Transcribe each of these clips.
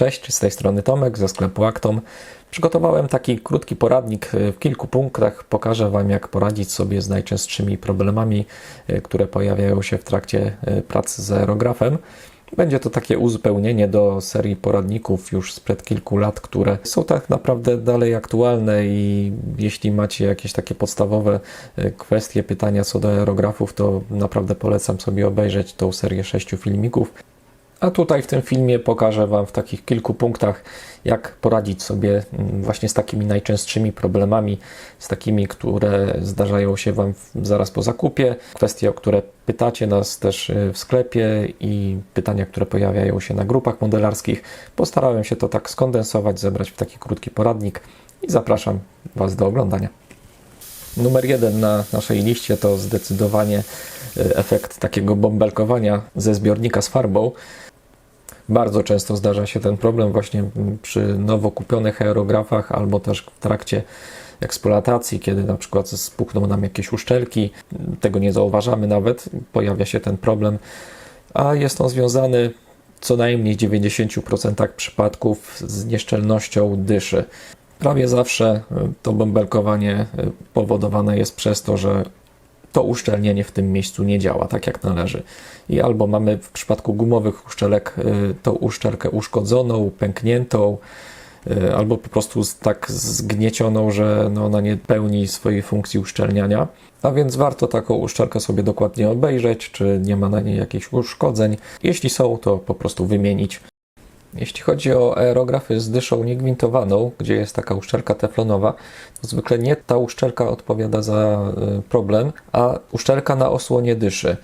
Cześć, z tej strony Tomek ze sklepu Actom. Przygotowałem taki krótki poradnik w kilku punktach. Pokażę Wam, jak poradzić sobie z najczęstszymi problemami, e, które pojawiają się w trakcie e, pracy z aerografem. Będzie to takie uzupełnienie do serii poradników już sprzed kilku lat, które są tak naprawdę dalej aktualne i jeśli macie jakieś takie podstawowe e, kwestie, pytania co do aerografów, to naprawdę polecam sobie obejrzeć tą serię sześciu filmików. A tutaj w tym filmie pokażę Wam w takich kilku punktach, jak poradzić sobie mm, właśnie z takimi najczęstszymi problemami, z takimi, które zdarzają się Wam zaraz po zakupie, kwestie, o które pytacie nas też y, w sklepie i pytania, które pojawiają się na grupach modelarskich. Postarałem się to tak skondensować, zebrać w taki krótki poradnik i zapraszam Was do oglądania. Numer jeden na naszej liście to zdecydowanie y, efekt takiego bąbelkowania ze zbiornika z farbą. Bardzo często zdarza się ten problem właśnie przy nowo kupionych aerografach albo też w trakcie eksploatacji, kiedy na przykład spuchną nam jakieś uszczelki, tego nie zauważamy nawet, pojawia się ten problem, a jest on związany co najmniej w 90% przypadków z nieszczelnością dyszy. Prawie zawsze to bąbelkowanie powodowane jest przez to, że to uszczelnienie w tym miejscu nie działa tak jak należy. I albo mamy w przypadku gumowych uszczelek y, tą uszczelkę uszkodzoną, pękniętą, y, albo po prostu tak zgniecioną, że no ona nie pełni swojej funkcji uszczelniania. A więc warto taką uszczelkę sobie dokładnie obejrzeć, czy nie ma na niej jakichś uszkodzeń. Jeśli są, to po prostu wymienić. Jeśli chodzi o aerografy z dyszą niegwintowaną, gdzie jest taka uszczelka teflonowa, to zwykle nie ta uszczelka odpowiada za y, problem, a uszczelka na osłonie dyszy.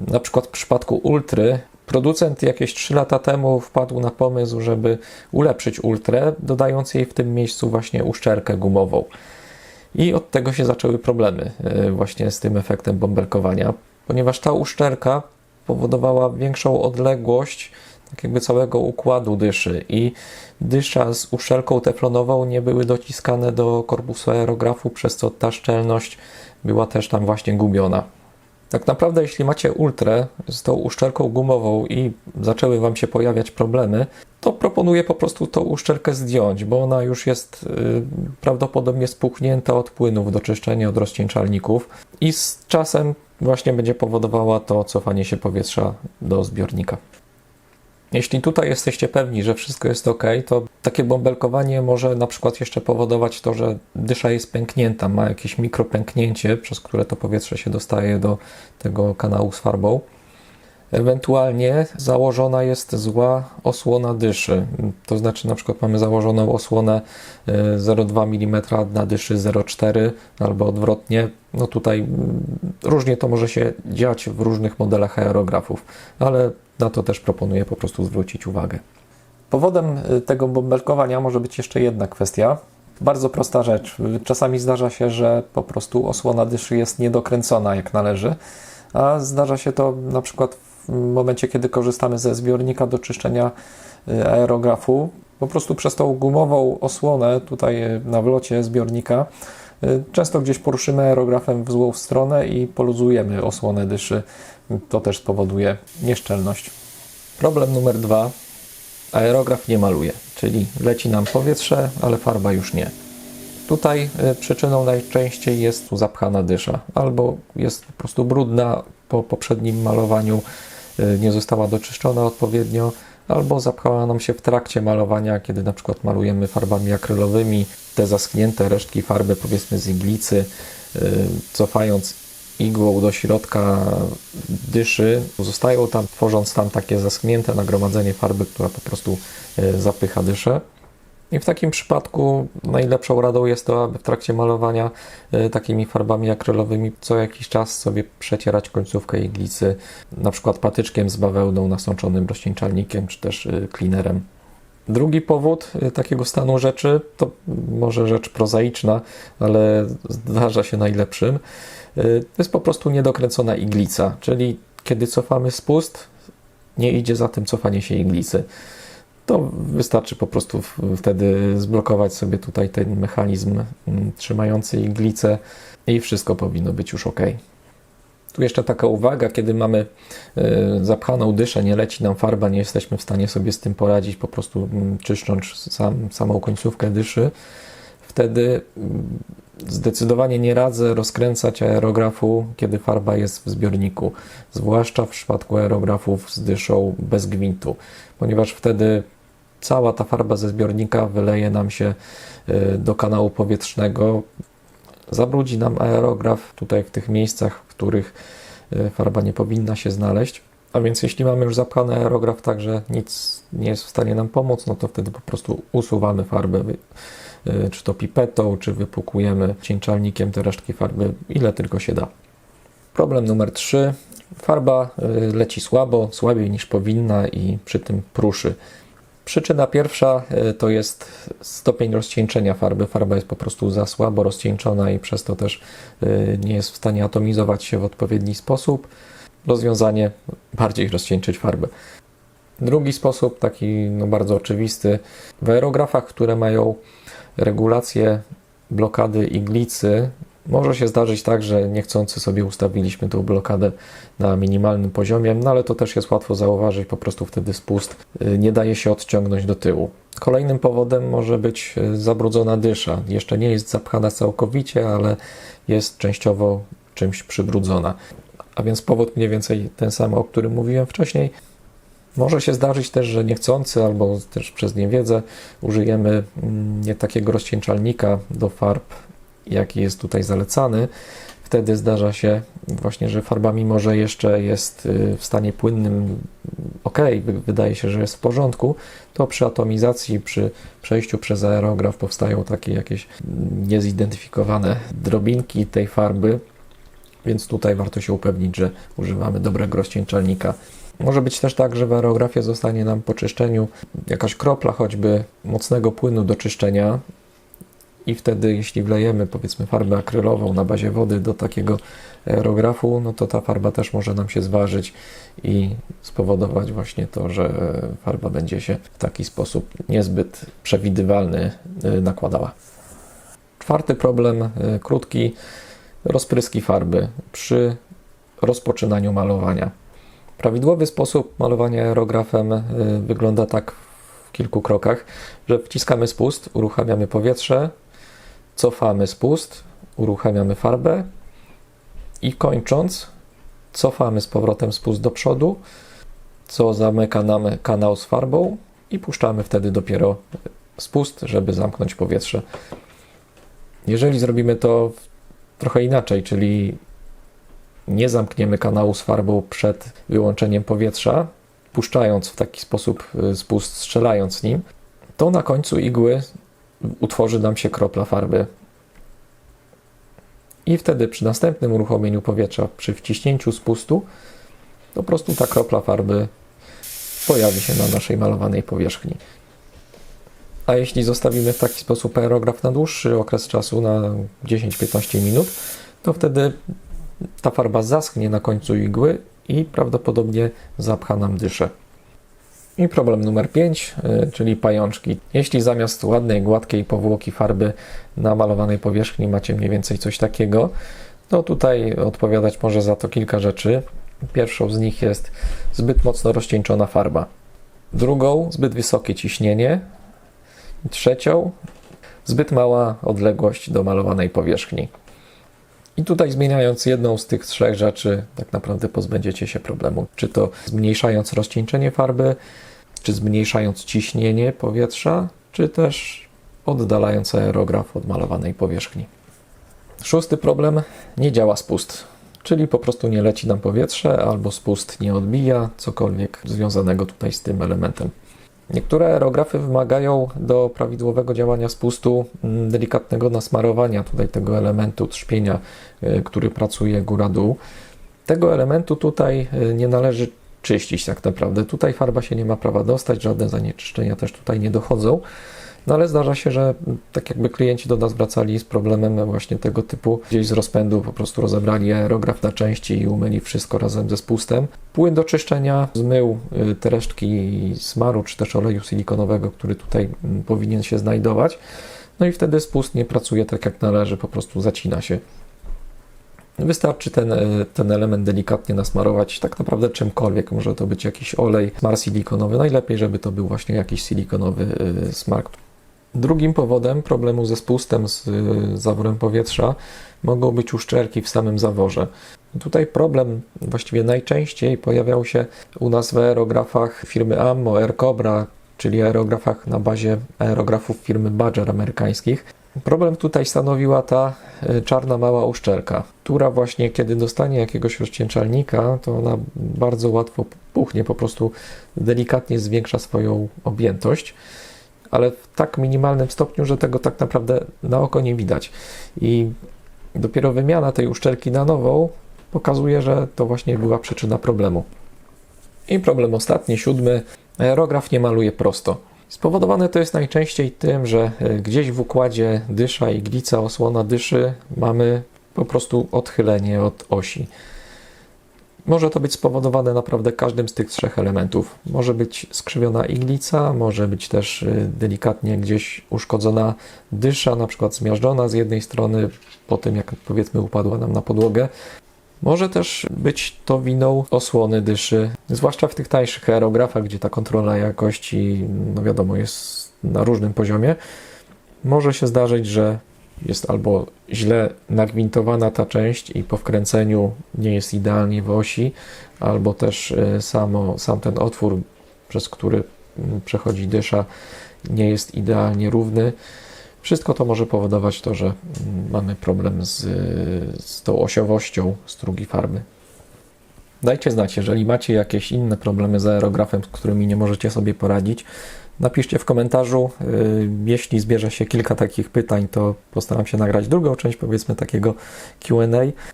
Na przykład w przypadku Ultry producent jakieś 3 lata temu wpadł na pomysł, żeby ulepszyć Ultrę, dodając jej w tym miejscu właśnie uszczelkę gumową. I od tego się zaczęły problemy y, właśnie z tym efektem bąbelkowania, ponieważ ta uszczelka powodowała większą odległość tak jakby całego układu dyszy i dysza z uszczelką teflonową nie były dociskane do korpusu aerografu, przez co ta szczelność była też tam właśnie gubiona. Tak naprawdę, jeśli macie ultrę z tą uszczelką gumową i zaczęły Wam się pojawiać problemy, to proponuję po prostu tą uszczelkę zdjąć, bo ona już jest yy, prawdopodobnie spuchnięta od płynów do czyszczenia, od rozcieńczalników i z czasem właśnie będzie powodowała to cofanie się powietrza do zbiornika. Jeśli tutaj jesteście pewni, że wszystko jest ok, to takie bąbelkowanie może na przykład jeszcze powodować to, że dysza jest pęknięta, ma jakieś mikropęknięcie, przez które to powietrze się dostaje do tego kanału z farbą. Ewentualnie założona jest zła osłona dyszy. To znaczy, na przykład mamy założoną osłonę 0,2 mm na dyszy 0,4 albo odwrotnie. No tutaj mm, różnie to może się dziać w różnych modelach aerografów, ale na to też proponuję po prostu zwrócić uwagę. Powodem y, tego bąbelkowania może być jeszcze jedna kwestia. Bardzo prosta rzecz. Czasami zdarza się, że po prostu osłona dyszy jest niedokręcona jak należy, a zdarza się to na przykład w momencie, kiedy korzystamy ze zbiornika do czyszczenia y, aerografu. Po prostu przez tą gumową osłonę tutaj y, na wlocie zbiornika często gdzieś poruszymy aerografem w złą stronę i poluzujemy osłonę dyszy to też spowoduje nieszczelność. Problem numer dwa. Aerograf nie maluje, czyli leci nam powietrze, ale farba już nie. Tutaj y, przyczyną najczęściej jest zapchana dysza, albo jest po prostu brudna po poprzednim malowaniu, y, nie została doczyszczona odpowiednio, albo zapchała nam się w trakcie malowania, kiedy na przykład malujemy farbami akrylowymi, te zaschnięte resztki farby powiedzmy z iglicy, y, cofając igłą do środka dyszy, zostają tam, tworząc tam takie zaschnięte nagromadzenie farby, która po prostu e, zapycha dyszę. I w takim przypadku najlepszą radą jest to, aby w trakcie malowania e, takimi farbami akrylowymi co jakiś czas sobie przecierać końcówkę iglicy, na przykład patyczkiem z bawełną nasączonym rozcieńczalnikiem, czy też e, cleanerem. Drugi powód takiego stanu rzeczy to może rzecz prozaiczna, ale zdarza się najlepszym to jest po prostu niedokręcona iglica, czyli kiedy cofamy spust, nie idzie za tym cofanie się iglicy. To wystarczy po prostu wtedy zblokować sobie tutaj ten mechanizm mm, trzymający iglicę i wszystko powinno być już ok. Tu jeszcze taka uwaga, kiedy mamy y, zapchaną dyszę, nie leci nam farba, nie jesteśmy w stanie sobie z tym poradzić, po prostu mm, czyszcząc sam, samą końcówkę dyszy, wtedy mm, zdecydowanie nie radzę rozkręcać aerografu, kiedy farba jest w zbiorniku, zwłaszcza w przypadku aerografów z dyszą bez gwintu, ponieważ wtedy cała ta farba ze zbiornika wyleje nam się y, do kanału powietrznego, zabrudzi nam aerograf tutaj w tych miejscach, w których y, farba nie powinna się znaleźć. A więc jeśli mamy już zapchany aerograf tak, że nic nie jest w stanie nam pomóc, no to wtedy po prostu usuwamy farbę, czy to pipetą, czy wypłukujemy cieńczalnikiem te resztki farby, ile tylko się da. Problem numer 3. Farba leci słabo, słabiej niż powinna i przy tym pruszy. Przyczyna pierwsza y, to jest stopień rozcieńczenia farby. Farba jest po prostu za słabo rozcieńczona i przez to też y, nie jest w stanie atomizować się w odpowiedni sposób. Rozwiązanie bardziej rozcieńczyć farbę. Drugi sposób, taki no bardzo oczywisty, w aerografach, które mają regulację blokady iglicy, może się zdarzyć tak, że niechcący sobie ustawiliśmy tą blokadę na minimalnym poziomie, no ale to też jest łatwo zauważyć, po prostu wtedy spust y, nie daje się odciągnąć do tyłu. Kolejnym powodem może być y, zabrudzona dysza. Jeszcze nie jest zapchana całkowicie, ale jest częściowo czymś przybrudzona. A więc powód mniej więcej ten sam, o którym mówiłem wcześniej. Może się zdarzyć też, że niechcący albo też przez niewiedzę użyjemy mm, nie takiego rozcieńczalnika do farb jaki jest tutaj zalecany, wtedy zdarza się właśnie, że farba mimo, że jeszcze jest y, w stanie płynnym ok, wydaje się, że jest w porządku, to przy atomizacji, przy przejściu przez aerograf powstają takie jakieś niezidentyfikowane drobinki tej farby, więc tutaj warto się upewnić, że używamy dobrego rozcieńczalnika. Może być też tak, że w aerografie zostanie nam po czyszczeniu jakaś kropla choćby mocnego płynu do czyszczenia, i wtedy jeśli wlejemy powiedzmy farbę akrylową na bazie wody do takiego aerografu, no to ta farba też może nam się zważyć i spowodować właśnie to, że farba będzie się w taki sposób niezbyt przewidywalny y, nakładała. Czwarty problem, y, krótki, rozpryski farby przy rozpoczynaniu malowania. Prawidłowy sposób malowania aerografem y, wygląda tak w kilku krokach, że wciskamy spust, uruchamiamy powietrze, cofamy spust, uruchamiamy farbę i kończąc cofamy z powrotem spust do przodu, co zamyka nam kanał z farbą i puszczamy wtedy dopiero spust, żeby zamknąć powietrze. Jeżeli zrobimy to trochę inaczej, czyli nie zamkniemy kanału z farbą przed wyłączeniem powietrza, puszczając w taki sposób spust, strzelając nim, to na końcu igły utworzy nam się kropla farby. I wtedy przy następnym uruchomieniu powietrza, przy wciśnięciu spustu, po prostu ta kropla farby pojawi się na naszej malowanej powierzchni. A jeśli zostawimy w taki sposób aerograf na dłuższy okres czasu, na 10-15 minut, to wtedy ta farba zaschnie na końcu igły i prawdopodobnie zapcha nam dyszę. I problem numer 5, y, czyli pajączki. Jeśli zamiast ładnej, gładkiej powłoki farby na malowanej powierzchni macie mniej więcej coś takiego, to tutaj odpowiadać może za to kilka rzeczy. Pierwszą z nich jest zbyt mocno rozcieńczona farba. Drugą, zbyt wysokie ciśnienie. Trzecią, zbyt mała odległość do malowanej powierzchni. I tutaj zmieniając jedną z tych trzech rzeczy, tak naprawdę pozbędziecie się problemu. Czy to zmniejszając rozcieńczenie farby, czy zmniejszając ciśnienie powietrza, czy też oddalając aerograf od malowanej powierzchni. Szósty problem, nie działa spust, czyli po prostu nie leci nam powietrze albo spust nie odbija, cokolwiek związanego tutaj z tym elementem. Niektóre aerografy wymagają do prawidłowego działania spustu mm, delikatnego nasmarowania tutaj tego elementu trzpienia, y, który pracuje góra-dół. Tego elementu tutaj y, nie należy czyścić tak naprawdę. Tutaj farba się nie ma prawa dostać, żadne zanieczyszczenia też tutaj nie dochodzą. No ale zdarza się, że tak jakby klienci do nas wracali z problemem właśnie tego typu, gdzieś z rozpędu po prostu rozebrali aerograf na części i umyli wszystko razem ze spustem. Płyn do czyszczenia zmył y, te resztki smaru czy też oleju silikonowego, który tutaj mm, powinien się znajdować. No i wtedy spust nie pracuje tak jak należy, po prostu zacina się. Wystarczy ten, e, ten element delikatnie nasmarować tak naprawdę czymkolwiek. Może to być jakiś olej, smar silikonowy. Najlepiej, żeby to był właśnie jakiś silikonowy e, smar. Drugim powodem problemu ze spustem, z e, zaworem powietrza mogą być uszczelki w samym zaworze. Tutaj problem właściwie najczęściej pojawiał się u nas w aerografach firmy Ammo, Air Cobra, czyli aerografach na bazie aerografów firmy Badger amerykańskich. Problem tutaj stanowiła ta e, czarna mała uszczelka, która właśnie kiedy dostanie jakiegoś rozcieńczalnika, to ona bardzo łatwo puchnie, po prostu delikatnie zwiększa swoją objętość, ale w tak minimalnym stopniu, że tego tak naprawdę na oko nie widać. I dopiero wymiana tej uszczelki na nową pokazuje, że to właśnie była przyczyna problemu. I problem ostatni, siódmy. Aerograf nie maluje prosto. Spowodowane to jest najczęściej tym, że e, gdzieś w układzie dysza, iglica, osłona dyszy mamy po prostu odchylenie od osi. Może to być spowodowane naprawdę każdym z tych trzech elementów. Może być skrzywiona iglica, może być też e, delikatnie gdzieś uszkodzona dysza, na przykład zmiażdżona z jednej strony po tym, jak powiedzmy upadła nam na podłogę, może też być to winą osłony dyszy, zwłaszcza w tych tańszych aerografach, gdzie ta kontrola jakości, no wiadomo, jest na różnym poziomie. Może się zdarzyć, że jest albo źle nagwintowana ta część i po wkręceniu nie jest idealnie w osi, albo też e, samo, sam ten otwór, przez który mm, przechodzi dysza, nie jest idealnie równy. Wszystko to może powodować to, że mm, mamy problem z, z tą osiowością strugi farby. Dajcie znać, jeżeli macie jakieś inne problemy z aerografem, z którymi nie możecie sobie poradzić. Napiszcie w komentarzu. Yy, Jeśli zbierze się kilka takich pytań, to postaram się nagrać drugą część, powiedzmy takiego QA.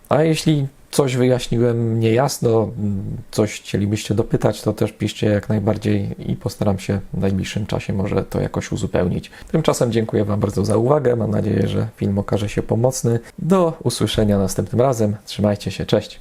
A jeśli coś wyjaśniłem niejasno, coś chcielibyście dopytać, to też piszcie jak najbardziej i postaram się w najbliższym czasie może to jakoś uzupełnić. Tymczasem dziękuję Wam bardzo za uwagę. Mam nadzieję, że film okaże się pomocny. Do usłyszenia następnym razem. Trzymajcie się, cześć.